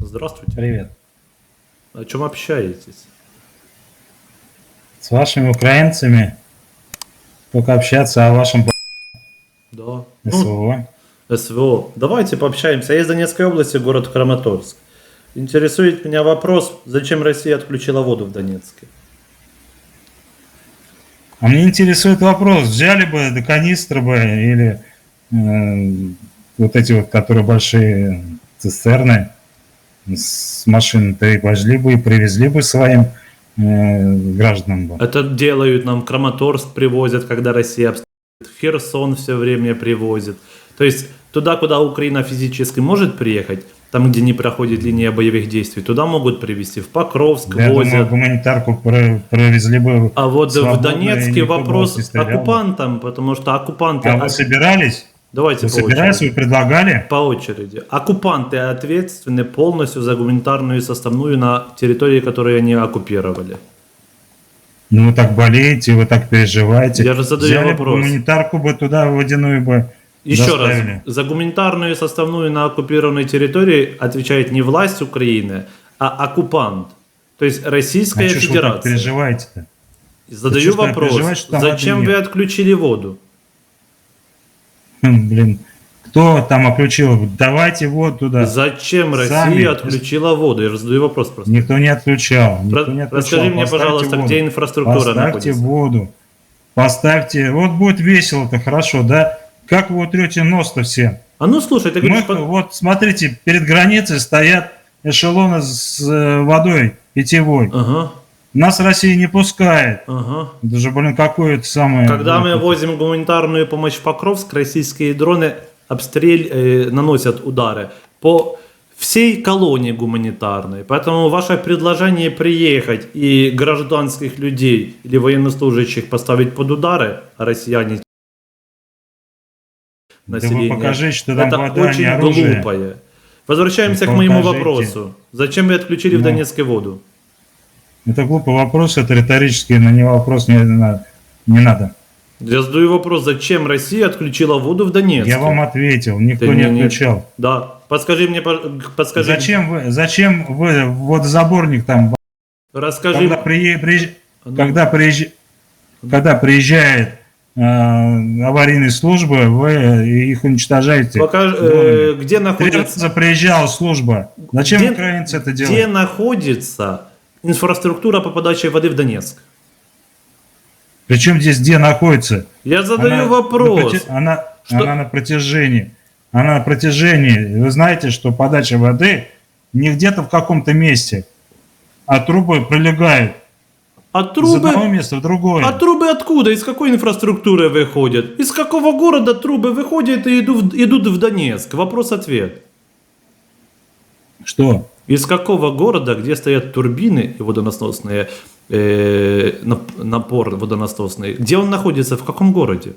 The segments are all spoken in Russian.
Здравствуйте. Привет. О чем общаетесь? С вашими украинцами только общаться о вашем Да. Ну, СВО. СВО. Давайте пообщаемся. Я из Донецкой области, город Краматорск. Интересует меня вопрос, зачем Россия отключила воду в Донецке? А мне интересует вопрос, взяли бы до канистры бы или э, вот эти вот, которые большие цистерны с машин-то и пошли бы и привезли бы своим э, гражданам бы. Это делают нам Краматорск привозят, когда Россия обстреливает. Херсон все время привозит. То есть туда, куда Украина физически может приехать, там, где не проходит линия боевых действий, туда могут привезти. В Покровск Я возят. думаю, гуманитарку про- провезли бы. А вот в Донецке вопрос оккупантам, потому что оккупанты... А вы собирались? Давайте по очереди. вы предлагали? По очереди. Оккупанты ответственны полностью за гуманитарную составную на территории, которые они оккупировали. Ну, вы так болеете, вы так переживаете. Я же задаю Взяли вопрос. гуманитарку бы туда водяную бы Еще доставили. раз, за гуманитарную составную на оккупированной территории отвечает не власть Украины, а оккупант. То есть Российская А чё ж вы так Федерация. переживаете-то? Задаю так вопрос, что зачем вы отключили воду? Блин, кто там отключил? Давайте вот туда. Зачем Сами. Россия отключила воду? Я задаю вопрос просто. Никто не отключал. Никто Про- не отключал. Расскажи мне, Поставьте пожалуйста, воду. где инфраструктура Поставьте находится? воду. Поставьте. Вот будет весело-то, хорошо, да? Как вы утрете нос-то все? А ну слушай, ты Мы, говоришь, по- вот смотрите, перед границей стоят эшелоны с э, водой питьевой. Ага, Нас Россия не пускает. ага. Это же, блин, какое это самое... Когда мы возим гуманитарную помощь в Покровск, российские дроны обстрель, э, наносят удары по всей колонии гуманитарной. Поэтому ваше предложение приехать и гражданских людей или военнослужащих поставить под удары, а россияне Да вы население, покажите, что там это вода, очень не оружие. глупое. Возвращаемся Ну, к моему покажите. вопросу. Зачем вы отключили в Ну. Донецке воду? Это глупый вопрос, это риторический, на него вопрос не, не надо. Я задаю вопрос, зачем Россия отключила воду в Донецке? Я вам ответил, никто Ты не не- не- отключал. Да. Подскажи мне, подскажи. Зачем вы, зачем вы водозаборник там, Расскажи. когда, при- приезж- Ну. когда, приезж- когда приезжает э, аварийные службы, вы их уничтожаете. Покаж- э, где Три находится, раза приезжала служба. Зачем Где- украинцы это где делают? находится инфраструктура по подаче воды в Донецк? Причем здесь где находится? Я задаю Она на вопрос. проти- Она, Что- она на протяжении. Она на протяжении. Вы знаете, что подача воды не где-то в каком-то месте, а трубы пролегают А из одного трубы, места в другое. а трубы откуда? Из какой инфраструктуры выходят? Из какого города трубы выходят и идут, идут в Донецк? Вопрос-ответ. Что? Из какого города, где стоят турбины и водоносные, э, нап- напор водоносный, где он находится, в каком городе?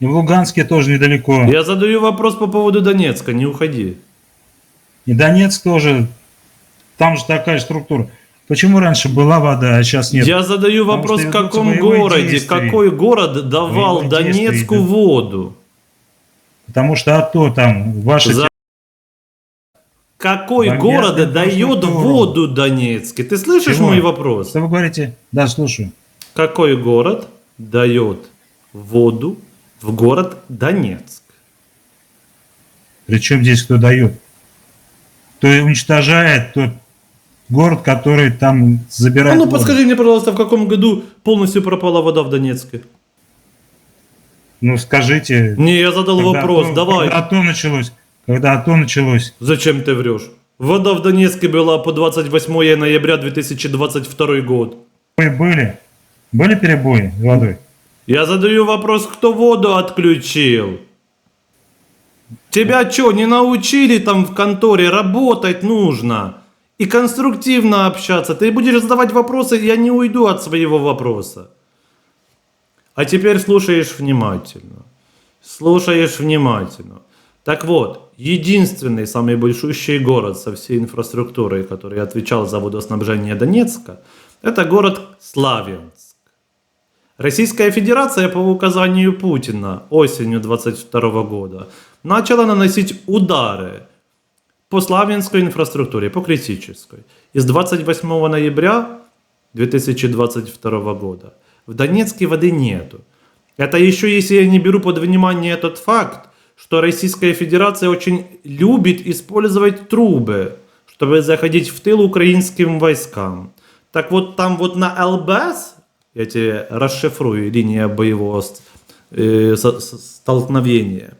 И в Луганске тоже недалеко. Я задаю вопрос по поводу Донецка, не уходи. И Донецк тоже. Там же такая структура. Почему раньше была вода, а сейчас нет? Я задаю Потому вопрос, в каком городе, действия. какой город давал Донецку идут. воду? Потому что АТО там, ваши... Какой Бомбят город дает воду Донецке? Ты слышишь Чего? мой вопрос? Что вы говорите? Да, слушаю. Какой город дает воду в город Донецк? Причем здесь кто дает? Кто уничтожает тот город, который там А забирает ну воду. подскажи мне, пожалуйста, в каком году полностью пропала вода в Донецке? Ну скажите. Не, я задал когда вопрос, АТО- давай. Когда АТО началось? Когда АТО началось? Зачем ты врешь? Вода в Донецке была по 28 ноября 2022 год. Вы были? Были перебои с водой? Я задаю вопрос, кто воду отключил? Тебя что, не научили там в конторе работать нужно? И конструктивно общаться. Ты будешь задавать вопросы, я не уйду от своего вопроса. А теперь слушаешь внимательно. Слушаешь внимательно. Так вот, единственный самый большущий город со всей инфраструктурой, который отвечал за водоснабжение Донецка, это город Славянск. Российская Федерация по указанию Путина осенью 22 года начала наносить удары по славянской инфраструктуре, по критической. И с 28 ноября 2022 года в Донецке воды нету. Это еще если я не беру под внимание тот факт, что Российская Федерация очень любит использовать трубы, чтобы заходить в тыл украинским войскам. Так вот там вот на ЛБС, я тебе расшифрую, линия боевого э, столкновения,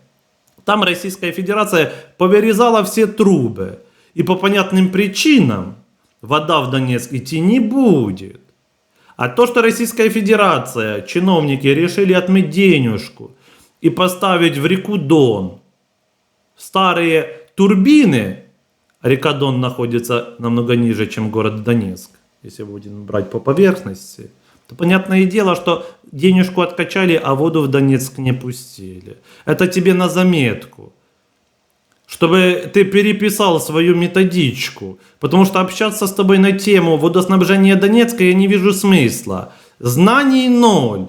там Российская Федерация повырезала все трубы. И по понятным причинам вода в Донецк идти не будет. А то, что Российская Федерация, чиновники решили отмыть денежку и поставить в реку Дон старые турбины, река Дон находится намного ниже, чем город Донецк, если будем брать по поверхности, то понятное дело, что денежку откачали, а воду в Донецк не пустили. Это тебе на заметку чтобы ты переписал свою методичку. Потому что общаться с тобой на тему водоснабжения Донецка я не вижу смысла. Знаний ноль.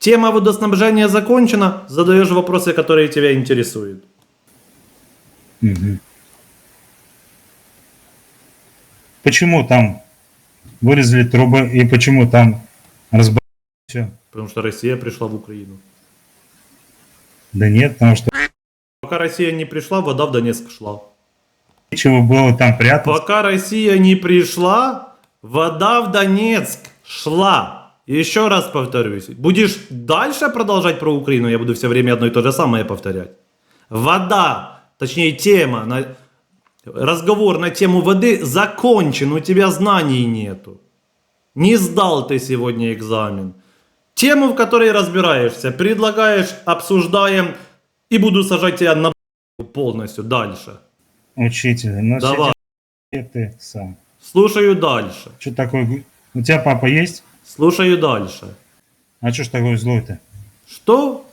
Тема водоснабжения закончена, задаешь вопросы, которые тебя интересуют. Почему там вырезали трубы и почему там разбавили все? Потому что Россия пришла в Украину. Да нет, потому что Пока Россия не пришла, вода в Донецк шла. нечего было там прятаться. Пока Россия не пришла, вода в Донецк шла. Еще раз повторюсь. Будешь дальше продолжать про Украину, я буду все время одно и то же самое повторять. Вода, точнее тема, на, разговор на тему воды закончен, у тебя знаний нету. Не сдал ты сегодня экзамен. Тему, в которой разбираешься, предлагаешь, обсуждаем и буду сажать тебя на полностью дальше. Учитель, ну Давай, ты сам. слушаю дальше. Что такое? У тебя папа есть? Слушаю дальше. А что ж такой злой-то? Что?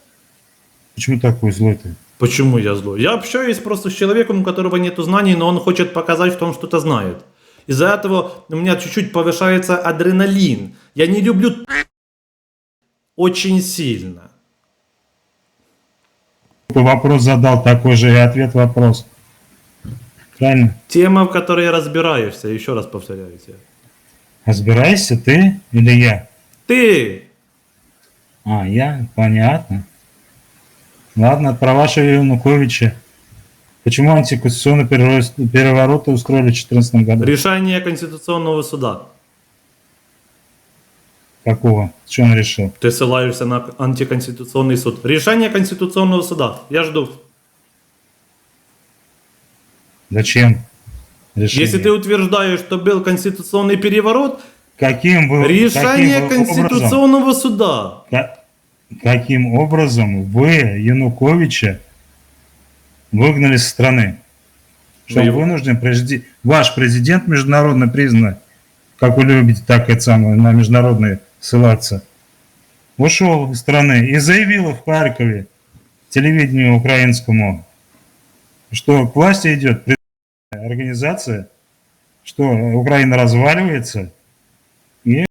Почему такой злой-то? Почему я злой? Я общаюсь просто с человеком, у которого нет знаний, но он хочет показать, что он что-то знает. Из-за этого у меня чуть-чуть повышается адреналин. Я не люблю очень сильно. Вопрос задал такой же и ответ вопрос. Правильно? Тема, в которой разбираешься, еще раз повторяю тебе. Разбираешься ты или я? Ты! А, я? Понятно. Ладно, про вашего Януковича. Почему антиконституционный переворот, переворот устроили в 2014 году? Решение Конституционного суда. Какого? Что он решил? Ты ссылаешься на антиконституционный суд. Решение Конституционного суда. Я жду. Зачем? Решили? Если ты утверждаешь, что был конституционный переворот, Каким вы, решение каким вы образом, Конституционного суда. ка- каким образом вы Януковича выгнали со страны? Что Ну, он его- вынужден, прежде- ваш президент международно признан, как вы любите так это самое, на международные ссылаться, ушел из страны и заявил в Харькове телевидению украинскому, что к власти идет организация, что Украина разваливается, и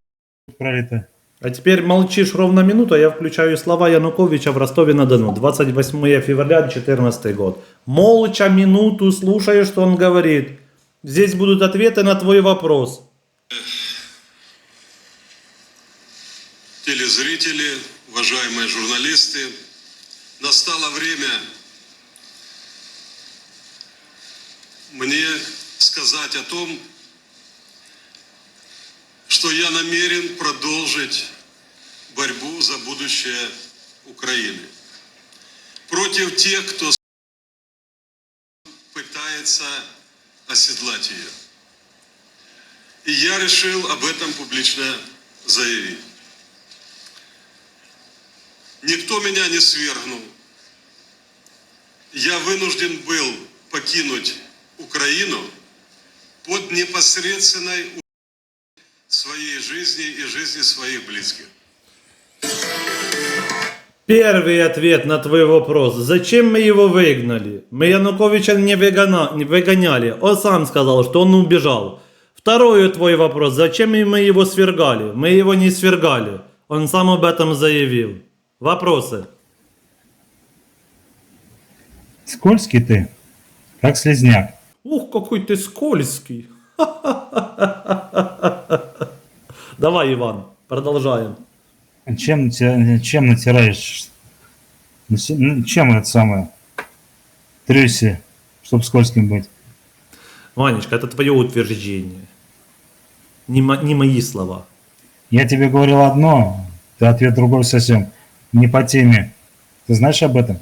пролито. А теперь молчишь ровно минуту, а я включаю слова Януковича в Ростове-на-Дону. 28 февраля 2014 год. Молча минуту слушаешь, что он говорит. Здесь будут ответы на твой вопрос. телезрители, уважаемые журналисты, настало время мне сказать о том, что я намерен продолжить борьбу за будущее Украины. Против тех, кто пытается оседлать ее. И я решил об этом публично заявить. Никто меня не свергнул. Я вынужден был покинуть Украину под непосредственной своей жизни и жизни своих близких. Первый ответ на твой вопрос. Зачем мы его выгнали? Мы Януковича не, выгона- не выгоняли. Он сам сказал, что он убежал. Второй твой вопрос. Зачем мы его свергали? Мы его не свергали. Он сам об этом заявил. Вопросы? Скользкий ты, как слезняк. Ух, какой ты скользкий. Давай, Иван, продолжаем. Чем, чем натираешь? Чем это самое? Трюси, чтобы скользким быть. Ванечка, это твое утверждение. Не, мо- не мои слова. Я тебе говорил одно, ты ответ другой совсем. Не по теме. Ты знаешь об этом?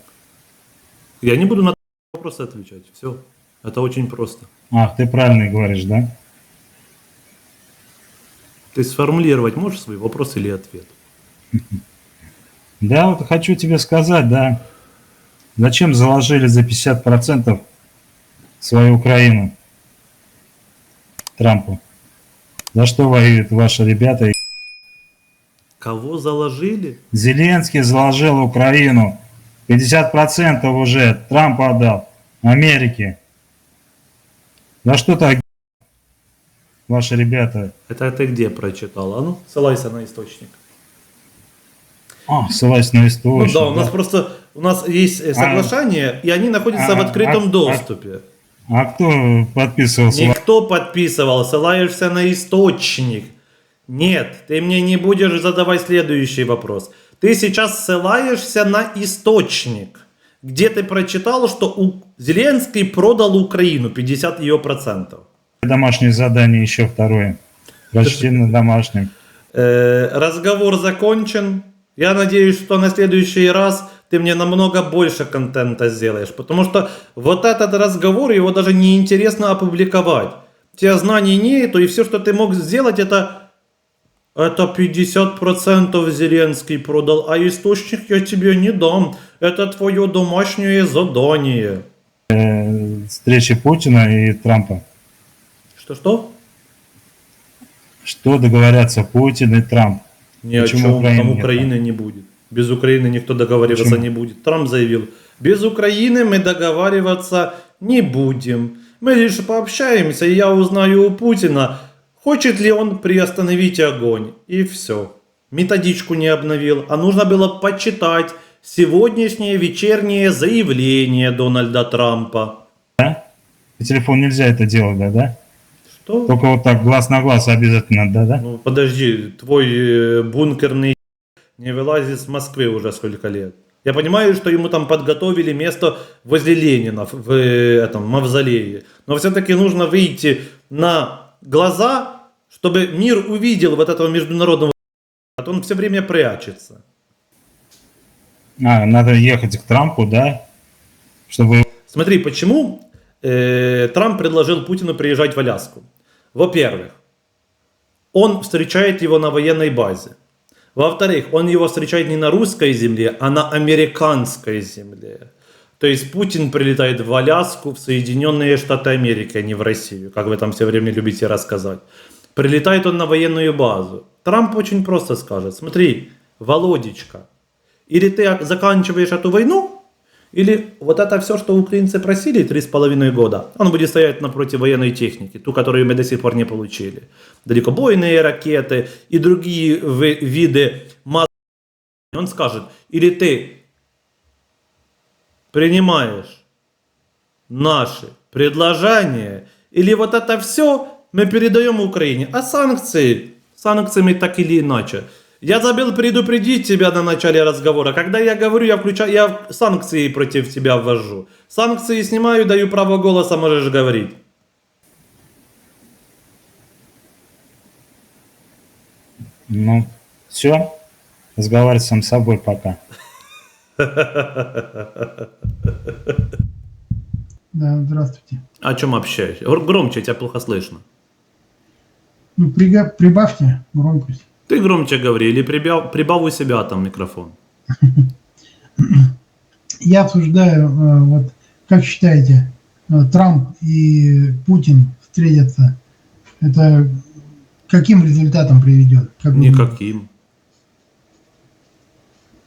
Я не буду на вопросы отвечать. Все. Это очень просто. Ах, ты правильно говоришь, да? Ты сформулировать можешь свой вопрос или ответ? Да, вот хочу тебе сказать, да. Зачем заложили за 50% свою Украину Трампу? За что воюют ваши ребята? Кого заложили? Зеленский заложил Украину. 50% уже Трамп отдал. Америке. За что так ваши ребята? Это ты где прочитал? А ну, ссылайся на источник. А, ссылаясь на Ну источник. да, у нас просто у нас есть э, соглашение, и они находятся а, в открытом а, доступе. А кто подписывался? Никто подписывал, ссылаешься на источник. Нет, ты мне не будешь задавать следующий вопрос. Ты сейчас ссылаешься на источник, где ты прочитал, что у... Зеленский продал Украину 50 ее процентов. Домашнее задание еще второе. Прочти на домашнем. Э, разговор закончен. Я надеюсь, что на следующий раз ты мне намного больше контента сделаешь, потому что вот этот разговор, его даже неинтересно опубликовать. У тебя знаний нету, и все, что ты мог сделать, это это 50% Зеленский продал, а источник я тебе не дам. Это твое домашнее задание. Э, встречи Путина и Трампа. Что-что? Что договорятся Путин и Трамп? Ни о Почему чем, Украины там? Украины не будет. Без Украины никто договариваться Почему? не будет. Трамп заявил, без Украины мы договариваться не будем. Мы лишь пообщаемся, и я узнаю у Путина, хочет ли он приостановить огонь. И все. Методичку не обновил, а нужно было почитать сегодняшнее вечернее заявление Дональда Трампа. Да? По телефону нельзя это делать, да, да? Что? Только вот так глаз на глаз обязательно, да, да? Ну, подожди, твой э, бункерный не вылазит с Москвы уже сколько лет. Я понимаю, что ему там подготовили место возле Ленина в, э, этом мавзолее. Но все-таки нужно выйти на глаза, чтобы мир увидел вот этого международного а то он все время прячется. А, надо ехать к Трампу, да? Чтобы Смотри, почему э, Трамп предложил Путину приезжать в Аляску. Во-первых, он встречает его на военной базе. Во-вторых, он его встречает не на русской земле, а на американской земле. То есть Путин прилетает в Аляску, в Соединенные Штаты Америки, а не в Россию, как вы там все время любите рассказать. Прилетает он на военную базу. Трамп очень просто скажет, смотри, Володечка, или ты заканчиваешь эту войну, или вот это все, что украинцы просили три с половиной года, он будет стоять напротив военной техники, ту, которую мы до сих пор не получили. Далекобойные ракеты и другие ви- виды масс. Он скажет, или ты принимаешь наши предложения, или вот это все мы передаем Украине. А санкции, санкциями так или иначе. Я забыл предупредить тебя на начале разговора. Когда я говорю, я включаю, я санкции против тебя ввожу. Санкции снимаю, даю право голоса, можешь говорить. Ну, все. Разговаривать сам с собой пока. Да, здравствуйте. О чем общаюсь? Гр- Громче, тебя плохо слышно. Ну, прибавьте громкость. Ты громче говори или прибав, прибав у себя там микрофон. Я обсуждаю, э, вот, как считаете, э, Трамп и Путин встретятся, это каким результатам приведет? Как? Никаким.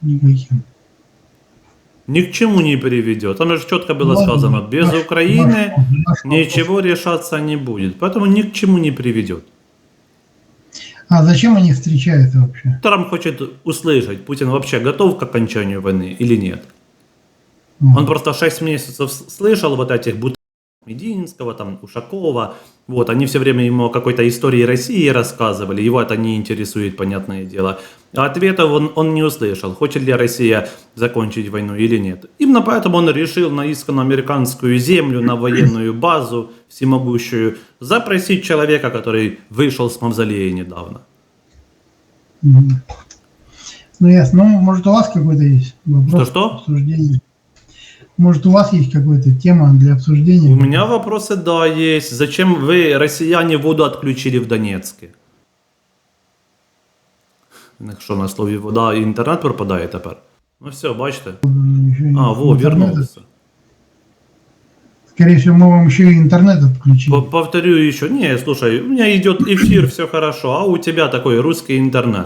Никаким. Ни к чему не приведет. Там же четко было Ладно, сказано, без наш- Украины наш- наш ничего решаться не будет. Поэтому ни к чему не приведет. А зачем они встречаются вообще? Трамп хочет услышать, Путин вообще готов к окончанию войны или нет. Мгм. Он просто 6 месяцев слышал вот этих бут Мединского, там, Ушакова. Вот, они все время ему о какой-то истории России рассказывали, его это не интересует, понятное дело. А ответов он, он не услышал, хочет ли Россия закончить войну или нет. Именно поэтому он решил на исконно американскую землю, на военную базу всемогущую, запросить человека, который вышел с мавзолея недавно. Ну, ясно. Ну, может, у вас какой-то есть вопрос? Что-что? Обсуждение. Может, у вас есть какая-то тема для обсуждения? У меня вопросы, да, есть. Зачем вы, россияне, воду отключили в Донецке? Якщо на слові вода і інтернет пропадає тепер. Ну все, бачите. Еще и А, во, интернет. вернулся. Скорее всего, мы вам еще и интернет отключили. По- Повторю еще. Не, слушай, у меня идет эфир, все хорошо, а у тебя такой русский интернет.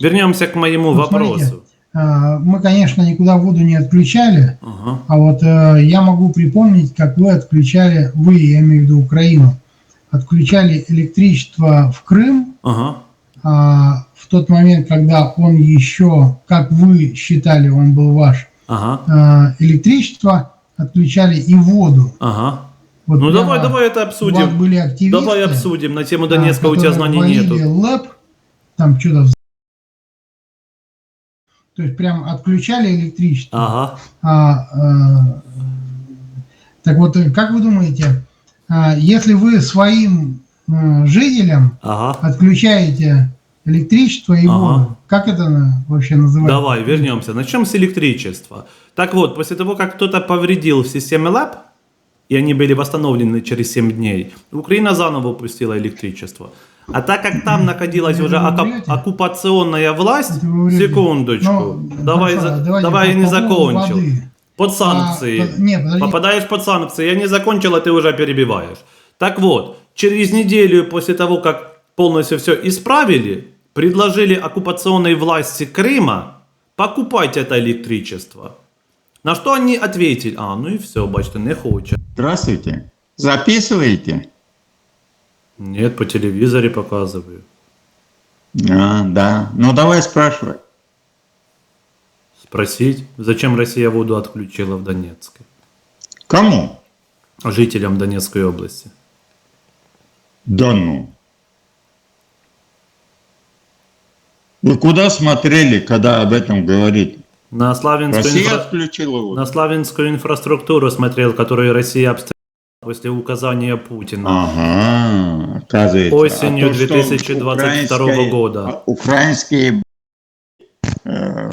Вернемся к моему Ну, смотрите. вопросу. А, Мы, конечно, никуда воду не отключали, Ага. а вот э, я могу припомнить, как вы отключали, вы, я имею в виду Украину, отключали электричество в Крым Ага. а, в тот момент, когда он еще, как вы считали, он был ваш, Ага. а, электричество, отключали и воду. Ага. Вот Ну давай, давай это обсудим. были активисты, Давай обсудим. На тему а, Донецка у тебя знаний нету. лэп, там что-то то есть прям отключали электричество. Ага. А, э, так вот, э, как вы думаете, а, если вы своим э, жителям Ага. отключаете электричество и Ага. воду, как это вообще называется? Давай, вернемся. Начнем с электричества. Так вот, после того, как кто-то повредил в системе ЛАП, и они были восстановлены через 7 дней, Украина заново пустила электричество. А так как там находилась Это уже оккупационная власть, врете. секундочку, Ну, давай, хорошо, за- давай я не закончил. воды. Под санкции. А, не, подожди. Попадаешь под санкции, я не закончил, а ты уже перебиваешь. Так вот, через неделю после того, как полностью все исправили, предложили оккупационной власти Крыма покупать это электричество. На что они ответили? А, ну и все, бачите, не хочет. Здравствуйте. Записываете? Нет, по телевизоре показываю. А, да. Ну давай спрашивай. Спросить, зачем Россия воду отключила в Донецке? Кому? Жителям Донецкой области. Да ну. Вы куда смотрели, когда об этом говорите? На Славянскую, Россия инфра- отключила воду? на славянскую инфраструктуру смотрел, которую Россия обстреляла после указания Путина. Ага, оказывается. Осенью А то, что 2022 украинские- года. а, Украинские э,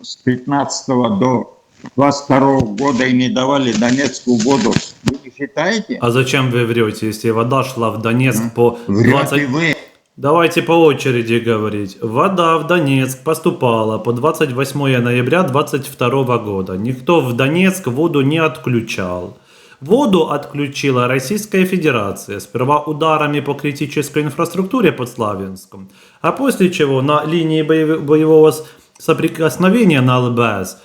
с 15 до 22 года и не давали Донецкую воду. Вы не считаете? А зачем вы врете, если вода шла в Донецк по Вряд 20... ли вы. Давайте по очереди говорить. Вода в Донецк поступала по 28 ноября 2022 года. Никто в Донецк воду не отключал. Воду отключила Российская Федерация, сперва ударами по критической инфраструктуре под Славянском, а после чего на линии боев- боевого соприкосновения на ЛБС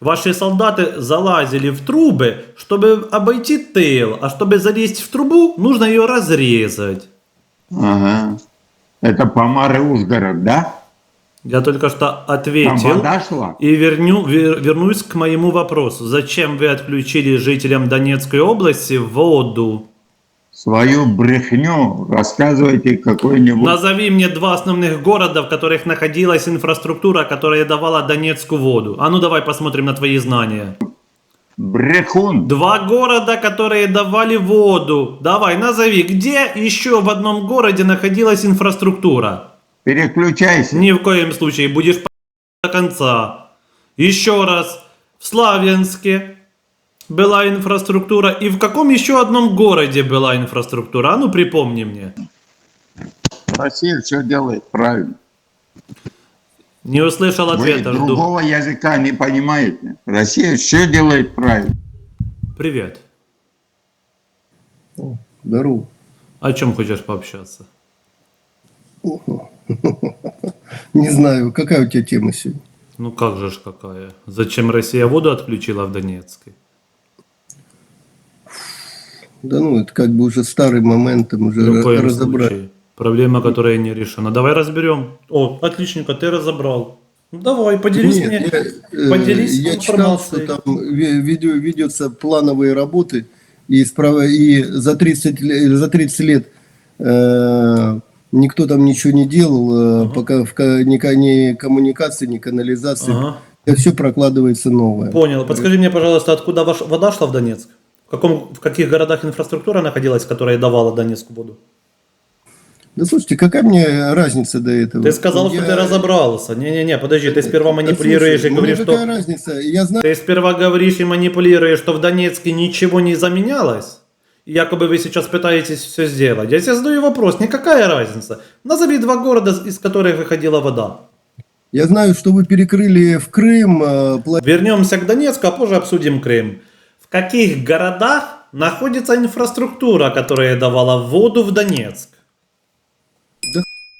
ваши солдаты залазили в трубы, чтобы обойти тыл, а чтобы залезть в трубу, нужно ее разрезать. Ага. Это Помар и Узгород, да? Я только что ответил и верню, вер- вернусь к моему вопросу. Зачем вы отключили жителям Донецкой области воду? Свою брехню рассказывайте какой-нибудь... Назови мне два основных города, в которых находилась инфраструктура, которая давала Донецку воду. А ну давай посмотрим на твои знания. Брехун. Два города, которые давали воду. Давай, назови, где еще в одном городе находилась инфраструктура? Переключайся. Ни в коем случае будешь до конца. Еще раз. В Славянске была инфраструктура. И в каком еще одном городе была инфраструктура? А ну припомни мне. Россия все делает правильно. Не услышал Вы ответа. Жду. другого языка не понимаете. Россия все делает правильно. Привет. Здорово. О чем хочешь пообщаться? Не знаю, какая у тебя тема сегодня? Ну как же ж какая? Зачем Россия воду отключила в Донецке? Да ну, это как бы уже старый момент, там уже коем разобрали. случае. Проблема, которая не решена. Давай разберем. О, отличненько, ты разобрал. Ну давай, поделись Нет, мне. я, э, поделись я читал, информацией. что там ве- ведё- ведется плановые работы, и, справа, и за, 30, ле- за 30 лет э, никто там ничего не делал, э, Ага. пока в, ни, ни коммуникации, ни канализации, Ага. все прокладывается новое. Понял. Подскажи мне, пожалуйста, откуда вода шла в Донецк? В, каком, в каких городах инфраструктура находилась, которая давала Донецку воду? Да слушайте, какая мне разница до этого? Ты сказал, что Я- ты разобрался. Не-не-не, подожди, ты сперва Да манипулируешь слушай, и говоришь, мне что... какая разница? Я знаю, Ты сперва говоришь и манипулируешь, что в Донецке ничего не заменялось. Якобы вы сейчас пытаетесь все сделать. Я тебе задаю вопрос, никакая разница. Назови два города, из которых выходила вода. я знаю, что вы перекрыли в Крым, э, Вернемся к Донецку, а позже обсудим Крым. В каких городах находится инфраструктура, которая давала воду в Донецк?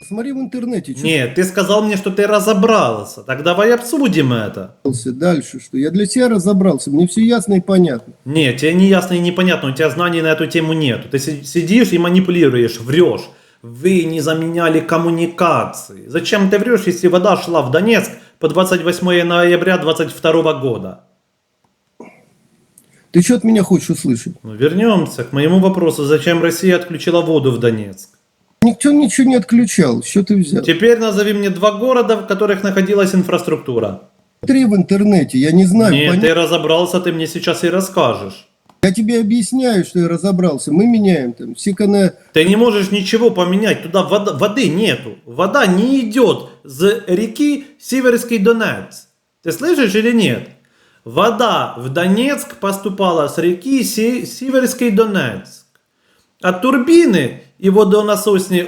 Смотри в интернете, что Нет, ты сказал мне, что ты разобрался. Так давай обсудим это. дальше, что я для себя разобрался, мне все ясно и понятно. Нет, тебе не ясно и непонятно, у тебя знаний на эту тему нет. Ты си- сидишь и манипулируешь, врешь. Вы не заменяли коммуникации. Зачем ты врешь, если вода шла в Донецк по 28 ноября 22 года? Ты что от меня хочешь услышать? Ну, вернемся к моему вопросу, зачем Россия отключила воду в Донецк? Никто ничего не отключал, что ты взял? Теперь назови мне два города, в которых находилась инфраструктура. Смотри в интернете, я не знаю, Нет, понятно. ты разобрался, ты мне сейчас и расскажешь. Я тебе объясняю, что я разобрался. Мы меняем там все каналы. Ты не можешь ничего поменять, туда вода- воды нету. Вода не идет с реки Северский Донец. Ты слышишь или нет? Вода в Донецк поступала с реки Се- Северский Донецк. А турбіни і водонасосні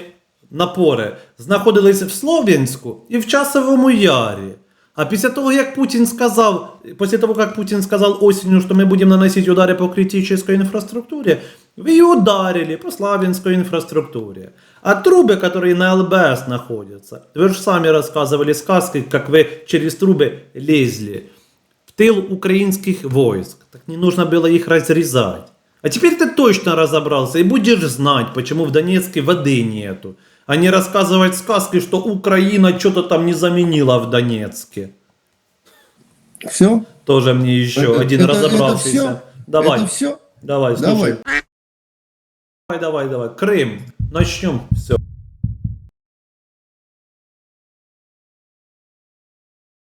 напори знаходились в Слов'янську і в Часовому Ярі. А після того, як Путін сказав, після того, як Путін сказав осенью, що ми будемо наносити удари по критичной інфраструктурі, ви і ударили по Славянской инфраструктуре. А трубы, которые на ЛБС находятся, вы же сами рассказывали сказки, как вы через трубы лезли в тыл украинских войск. Так не нужно было их разрезать. А теперь ты точно разобрался и будешь знать, почему в Донецке воды нету. А не рассказывать сказки, что Украина что-то там не заменила в Донецке. Все? Тоже мне еще Это- один это- это разобравшийся. всё? Давай, Это все? давай, слушай. Давай. Давай, давай, давай. Крым. Начнем. Все.